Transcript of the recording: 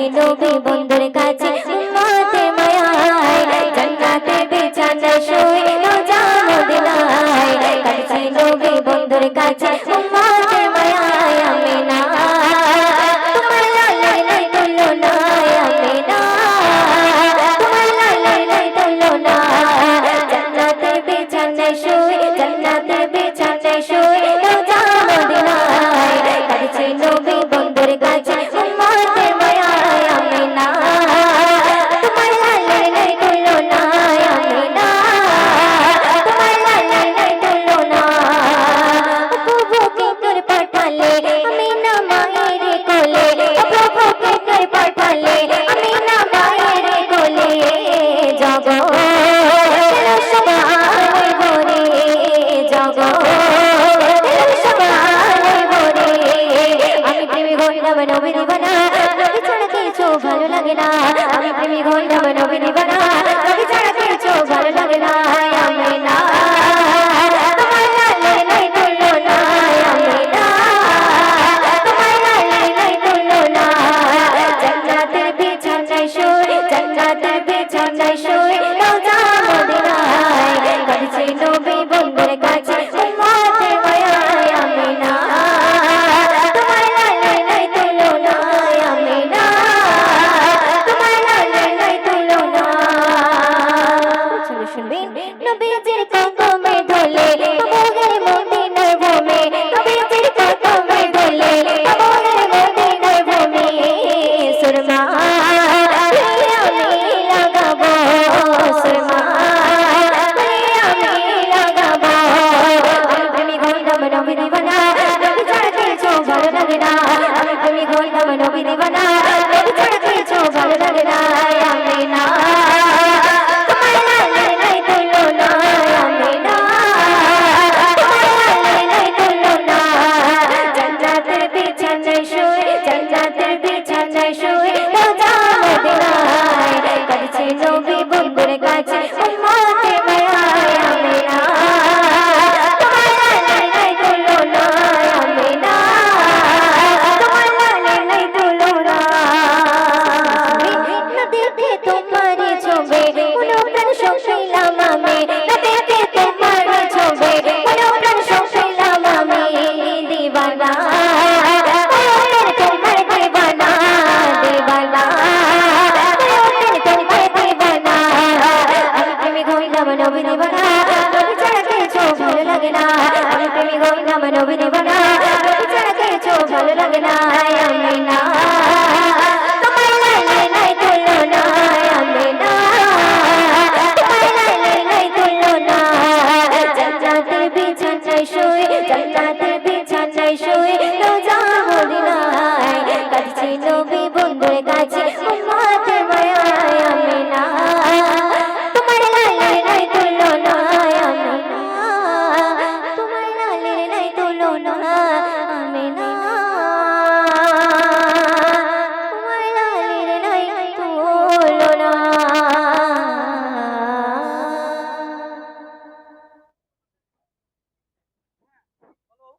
নবী বন্ধুর কাছে গো আমি প্রেমী ঘণ্টা নবী দিবানা নবী ছাড়া কিছু ভালো লাগে না। আমি প্রেমী ঘণ্টা নবী দিবানা নবীজির কদমে ঢলে কবরে মদিনার ভূমি নবীজির কদমে ঢলে কবরে মদিনার ভূমি সুরমা I'm not না। আমি প্রেমী হইলাম নবী দেব না ভালো লাগে না আমি